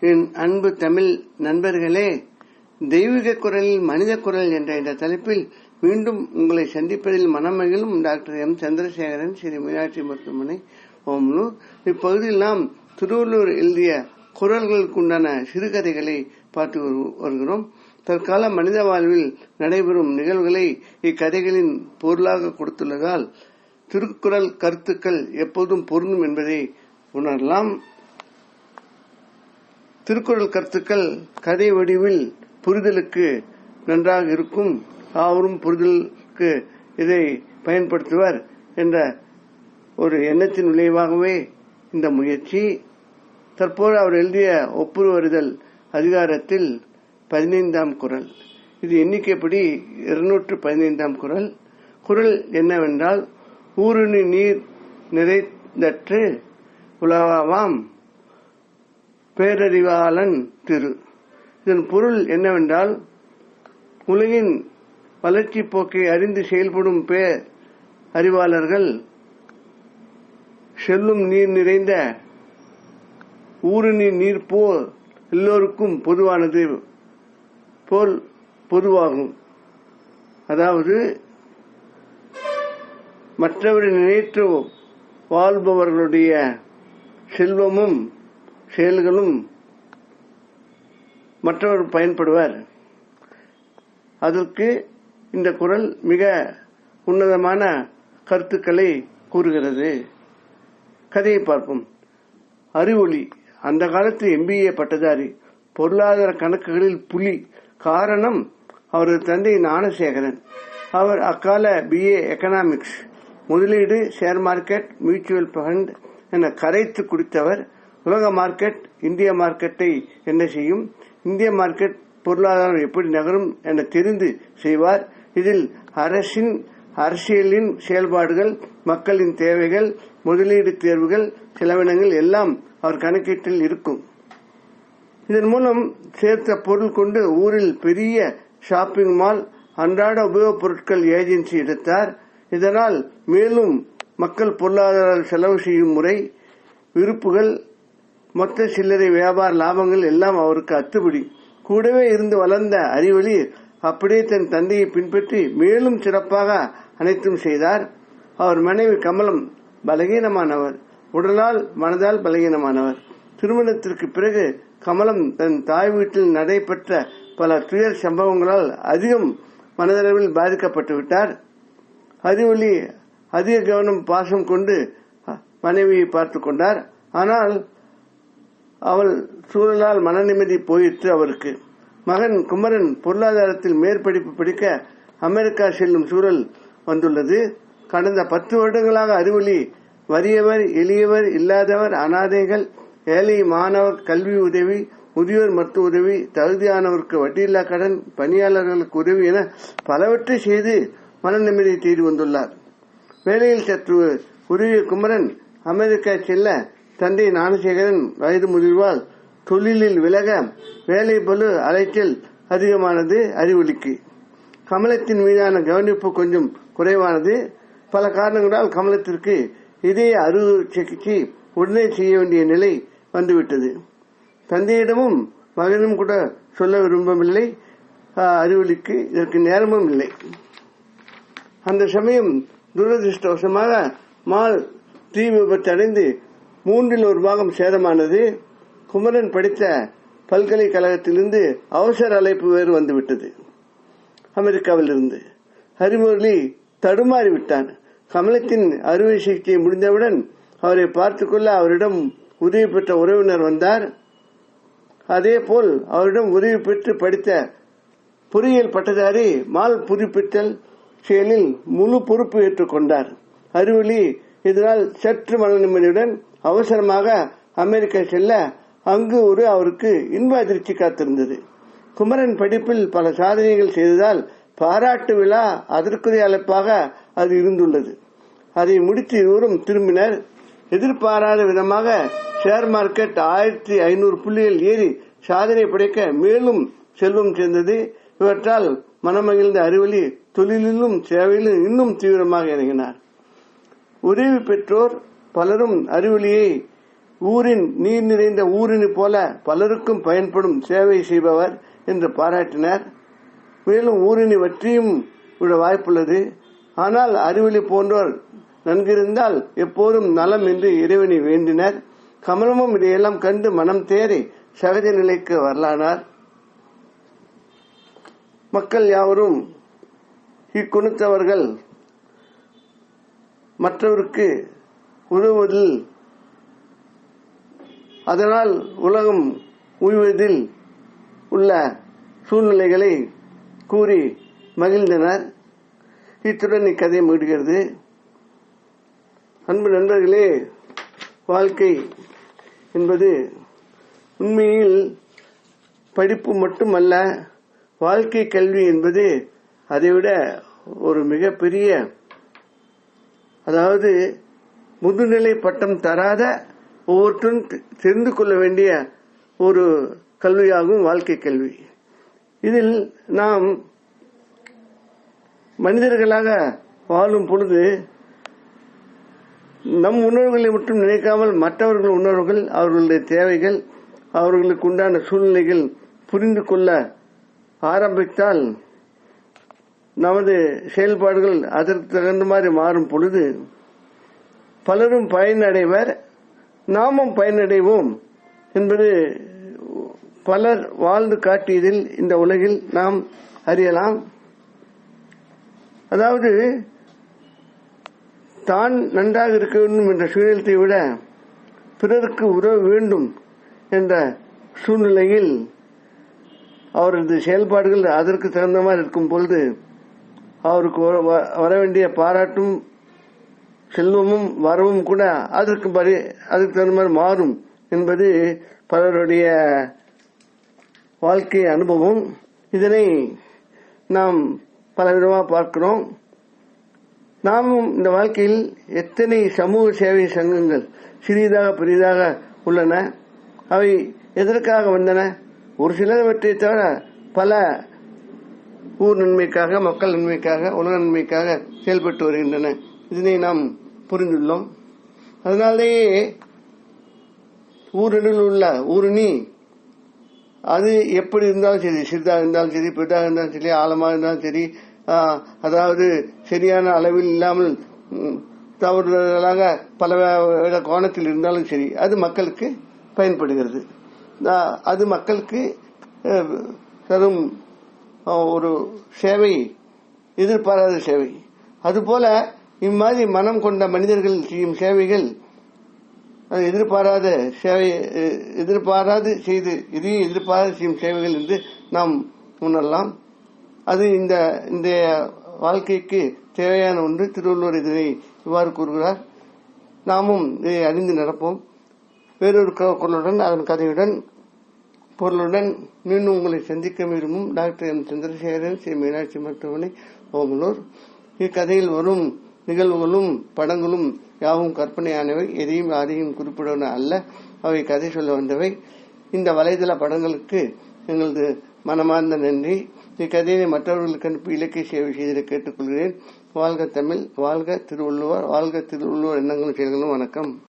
என் அன்பு தமிழ் நண்பர்களே தெய்வீக குரலில் மனித குரல் என்ற இந்த தலைப்பில் மீண்டும் உங்களை சந்திப்பதில் மனமகிழும் டாக்டர் எம். சந்திரசேகரன் ஸ்ரீ மீனாட்சி மருத்துவமனை ஓம்லூர் இப்பகுதியில் நாம் திருவள்ளூர் எழுதிய குரல்களுக்குண்டான சிறுகதைகளை பார்த்து வருகிறோம். தற்கால மனித வாழ்வில் நடைபெறும் நிகழ்வுகளை இக்கதைகளின் பொருளாக கொடுத்துள்ளதால் திருக்குறள் கருத்துக்கள் எப்போதும் பொருந்தும் என்பதை உணரலாம். திருக்குறள் கருத்துக்கள் கதை வடிவில் புரிதலுக்கு நன்றாக இருக்கும். யாவரும் புரிதலுக்கு இதை பயன்படுத்துவர் என்ற ஒரு எண்ணத்தின் விளைவாகவே இந்த முயற்சி. தற்போது அவர் எழுதிய ஒப்புருவறிதல் அதிகாரத்தில் பதினைந்தாம் குரல். இது எண்ணிக்கைப்படி இருநூற்று பதினைந்தாம் குரல். குரல் என்னவென்றால் ஊருணி நீர் நிறைந்தற்று உலகாவாம் பேரறிவாளன் திரு. இதன் பொருள் என்னவென்றால் உலகின் வளர்ச்சி போக்கை அறிந்து செயல்படும் பேர் அறிவாளர்கள் செல்லும் நீர் நிறைந்த ஊரணி நீர் போல் எல்லோருக்கும் பொதுவானது போல் பொதுவாகும். அதாவது மற்றவரை நினைத்து வாழ்பவர்களுடைய செல்வமும் செயல்களும் மற்றவர் பயன்படுவார். அதற்கு இந்த குரல் மிக உன்னதமான கருத்துக்களை கூறுகிறது. கதையை பார்ப்போம். அறிவொளி. அந்த காலத்து எம்பிஏ பட்டதாரி பொருளாதார கணக்குகளில் புலி. காரணம் அவரது தந்தை ஞானசேகரன். அவர் அக்கால பிஏ எக்கனாமிக்ஸ் முதலீடு ஷேர் மார்க்கெட் மியூச்சுவல் ஃபண்ட் என கரைத்து குடித்தவர் உலக மார்க்கெட் இந்திய மார்க்கெட்டை என்ன செய்யும்? இந்திய மார்க்கெட் பொருளாதாரம் எப்படி நகரும் என தெரிந்து செய்வார். இதில் அரசின் அரசியலின் செயல்பாடுகள் மக்களின் தேவைகள் முதலீடு தேர்வுகள் செலவினங்கள் எல்லாம் அவர் கணக்கீட்டில் இருக்கும். இதன் மூலம் சேர்த்த பொருள் கொண்டு ஊரில் பெரிய ஷாப்பிங் மால் அன்றாட உபயோகப் பொருட்கள் ஏஜென்சி எடுத்தார். இதனால் மேலும் மக்கள் பொருளாதார செலவு செய்யும் முறை விருப்புகள் மொத்த சில்லறை வியாபார லாபங்கள் எல்லாம் அவருக்கு அத்துப்படி கூடவே இருந்து வளர்ந்த அறிவொளி அப்படியே தன் தந்தையை பின்பற்றி மேலும் சிறப்பாக அனைத்தும் செய்தார். அவர் மனைவி கமலம் பலகீனமானவர். உடலால் மனதால் பலகீனமானவர். திருமணத்திற்கு பிறகு கமலம் தன் தாய் வீட்டில் நடைபெற்ற பல துயர் சம்பவங்களால் அதிகம் மனதளவில் பாதிக்கப்பட்டு விட்டார். அறிவொளி அதிக கவனம் பாசம் கொண்டு மனைவியை பார்த்து கொண்டார். ஆனால் அவள் சூழலால் மனநிம்மதி போயிற்று அவருக்கு. மகன் குமரன் பொருளாதாரத்தில் மேற்படிப்பு படிக்க அமெரிக்கா செல்லும் சூழல் வந்துள்ளது. கடந்த பத்து வருடங்களாக அறிவொளி வறியவர் எளியவர் இல்லாதவர் அனாதைகள் ஏழை மாணவர் கல்வி உதவி முதியோர் மருத்துவ உதவி தகுதியானவருக்கு வட்டியில்லா கடன் பணியாளர்களுக்கு உதவி என பலவற்றை செய்து மன நிம்மதியை தேடி வந்துள்ளார். வேலையில் சற்று உருவிய குமரன் அமெரிக்கா செல்ல தந்தை ஞானசேகரன் வயது முதிர்வால் தொழிலில் விலக வேலை பலு அலைச்சல் அதிகமானது அறிவொலிக்கு கமலத்தின் மீதான கவனிப்பு கொஞ்சம் குறைவானது. பல காரணங்களால் கமலத்திற்கு இதய அறுவை சிகிச்சை உடனே செய்ய வேண்டிய நிலை வந்துவிட்டது. தந்தையிடமும் மகனும் கூட சொல்ல விரும்பவில்லை. அறிவொலிக்கு இதற்கு நேரமும் இல்லை. அந்த சமயம் துரதிருஷ்டவசமாக மால் தீ விபத்து அடைந்து மூன்றில் ஒரு பாகம் சேதமானது. குமரன் படித்த பல்கலைக்கழகத்திலிருந்து அவசர அழைப்பு வேறு வந்துவிட்டது. அமெரிக்காவில் இருந்து. ஹரிமுரளி தடுமாறி விட்டான். கமலத்தின் அறுவை சிகிச்சை முடிந்தவுடன் அவரை பார்த்துக்கொள்ள அவரிடம் உதவி பெற்ற உறவினர் வந்தார். அதே போல் அவரிடம் உதவி பெற்று படித்த பொறியியல் பட்டதாரி மால் புதுப்பித்தல் செயலில் முழு பொறுப்பு ஏற்றுக்கொண்டார். அறிவொளி இதனால் சற்று மன நிம்மதியுடன் அவசரமாக அமெரிக்கா செல்ல அங்கு ஒரு அவருக்கு இன்ப அதிர்ச்சி காத்திருந்தது. குமரன் படிப்பில் பல சாதனைகள் செய்ததால் பாராட்டு விழா அதற்குரிய அழைப்பாக அது இருந்துள்ளது. அதை முடித்து இருவரும் திரும்பினர். எதிர்பாராத விதமாக ஷேர் மார்க்கெட் ஆயிரத்தி ஐநூறு புள்ளிகள் ஏறி சாதனை படைக்க மேலும் செல்வம் சேர்ந்தது. இவற்றால் மனமகிழ்ந்த அறிவொளி தொழிலிலும் சேவையிலும் இன்னும் தீவிரமாக இறங்கினார். உதவி பெற்றோர் பலரும் அறிவொளியை ஊரின் நீர் நிறைந்த ஊரினு போல பலருக்கும் பயன்படும் சேவை செய்பவர் என்று பாராட்டினார். மேலும் ஊரினி வற்றியும் விட வாய்ப்புள்ளது. ஆனால் அறிவொளி போன்றோர் நன்கிருந்தால் எப்போதும் நலம் என்று இறைவனை வேண்டினர். கமலமும் இதையெல்லாம் கண்டு மனம் தேறி சகஜ நிலைக்கு வரலானார். மக்கள் யாவரும் இக்குணத்தவர்கள். மற்றவருக்கு உதவுவதில் அதனால் உலகம் உய்வதில் உள்ள சூழ்நிலைகளை கூறி மகிழ்ந்தனர். இத்துடன் இக்கதை முடிகிறது. அன்பு நண்பர்களே வாழ்க்கை என்பது உண்மையில் படிப்பு மட்டுமல்ல வாழ்க்கை கல்வி என்பது அதைவிட ஒரு மிகப்பெரிய அதாவது முதுநிலை பட்டம் தராத ஒவ்வொருத்தரும் தெரிந்து கொள்ள வேண்டிய ஒரு கல்வியாகும் வாழ்க்கை கல்வி. இதில் நாம் மனிதர்களாக வாழும் பொழுது நம் உணர்வுகளை மட்டும் நினைக்காமல் மற்றவர்கள் உணர்வுகள் அவர்களுடைய தேவைகள் அவர்களுக்கு உண்டான சூழ்நிலைகள் புரிந்து கொள்ள ஆரம்பித்தால் நமது செயல்பாடுகள் அதற்கு தகுந்த மாதிரி மாறும் பொழுது பலரும் பயனடைவர் நாமும் பயனடைவோம் என்பது பலர் வாழ்ந்து காட்டியதில் இந்த உலகில் நாம் அறியலாம். அதாவது தான் நன்றாக இருக்க வேண்டும் என்ற சூழ்நிலத்தை விட பிறருக்கு உதவ வேண்டும் என்ற சூழ்நிலையில் அவரது செயல்பாடுகள் அதற்கு தகுந்த மாதிரி இருக்கும் பொழுது அவருக்கு வர வேண்டிய பாராட்டும் செல்வமும் வரவும் கூட அதற்கு பரி அதுக்கு தகுந்த மாதிரி மாறும் என்பது பலருடைய வாழ்க்கை அனுபவம். இதனை நாம் பலவிதமாக பார்க்கிறோம். நாமும் இந்த வாழ்க்கையில் எத்தனை சமூக சேவை சங்கங்கள் சிறிதாக பெரிதாக உள்ளன? அவை எதற்காக வந்தன? ஒரு சிலவற்றை தவிர பல ஊர் நன்மைக்காக மக்கள் நன்மைக்காக உலக நன்மைக்காக செயல்பட்டு வருகின்றன. இதனை நாம் புரிந்துள்ளோம். அதனாலேயே ஊரில் உள்ள ஊரணி அது எப்படி இருந்தாலும் சரி சிறிதாக இருந்தாலும் சரி பெரிதாக இருந்தாலும் சரி ஆழமாக இருந்தாலும் சரி அதாவது சரியான அளவில் இல்லாமல் தவறுதலாக பல கோணத்தில் இருந்தாலும் சரி அது மக்களுக்கு பயன்படுகிறது. அது மக்களுக்கு தரும் ஒரு சேவை எதிர்பாராத சேவை. அதுபோல இம்மாதிரி மனம் கொண்ட மனிதர்கள் செய்யும் சேவைகள் எதிர்பாராத சேவை எதிர்பாராது செய்து இதையும் எதிர்பாராது செய்யும் சேவைகள் என்று நாம் உணரலாம். அது இந்த இந்த வாழ்க்கைக்கு தேவையான ஒன்று. திருவள்ளுவர் இதனை இவ்வாறு கூறுகிறார். நாமும் இதை அறிந்து நடப்போம். வேறொரு குரலுடன் அதன் கதையுடன் பொருளுடன் மீண்டும் உங்களை சந்திக்க விரும்பும் டாக்டர் எம். சந்திரசேகரன் ஸ்ரீ மீனாட்சி மருத்துவமனை ஓமலூர். இக்கதையில் வரும் நிகழ்வுகளும் படங்களும் யாவும் கற்பனையானவை எதையும் யாரையும் குறிப்பிடுவன அல்ல. அவை கதை சொல்ல வந்தவை. இந்த வலைதள படங்களுக்கு எங்களது மனமார்ந்த நன்றி. இக்கதையை மற்றவர்களுக்கு அனுப்பி இலக்கிய சேவை செய்திட கேட்டுக்கொள்கிறேன். வாழ்க தமிழ் வாழ்க திருவள்ளுவர் வாழ்க திருவள்ளுவர் எண்ணங்களும் செயல்களும் வணக்கம்.